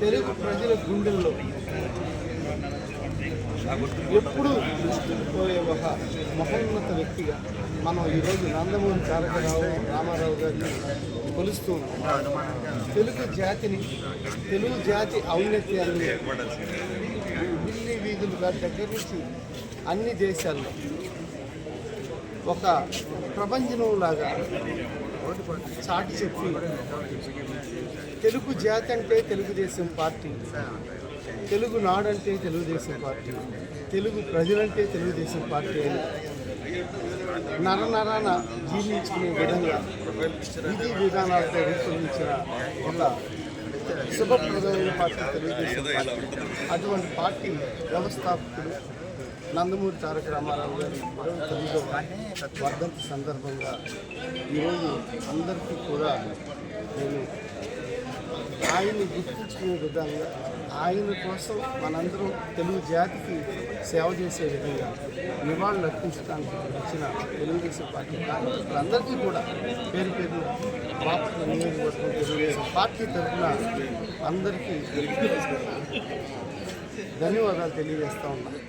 తెలుగు ప్రజల గుండెల్లో ఎప్పుడు పోయే ఒక మహోన్నత వ్యక్తిగా మనం ఈరోజు నందమూరి తారకరావు రామారావు గారిని కొలుస్తూ ఉన్నాం. తెలుగు జాతిని తెలుగు జాతి ఔన్నత్యాన్ని ఢిల్లీ వీధులు గారి దగ్గర నుంచి అన్ని దేశాల్లో ఒక ప్రపంచంలాగా చాటి చెప్పి తెలుగు జాతి అంటే తెలుగుదేశం పార్టీ. తెలుగు నాడంటే తెలుగుదేశం పార్టీ. తెలుగు ప్రజలంటే తెలుగుదేశం పార్టీ అని నర నరాన జీవించుకునే విధంగా విధి విధానాలతో రూపొందించిన ఒక శుభప్రదమైన పార్టీ తెలుగుదేశం పార్టీ. అటువంటి పార్టీ వ్యవస్థాపకుడు నందమూరి తారక రామారావు గారి ఇరవై తొమ్మిదవ వర్ధంతి సందర్భంగా ఈరోజు అందరికీ కూడా నేను ఆయన్ని గుర్తించుకునే విధంగా ఆయన కోసం మనందరం తెలుగు జాతికి సేవ చేసే విధంగా నివాళులు అర్పించడానికి వచ్చిన తెలుగుదేశం పార్టీ కార్యకర్తలందరికీ కూడా పేరు పేరు బాపట్ల నియోజకవర్గం తెలుగుదేశం పార్టీ తరఫున అందరికీ ధన్యవాదాలు తెలియజేస్తూ ఉన్నాను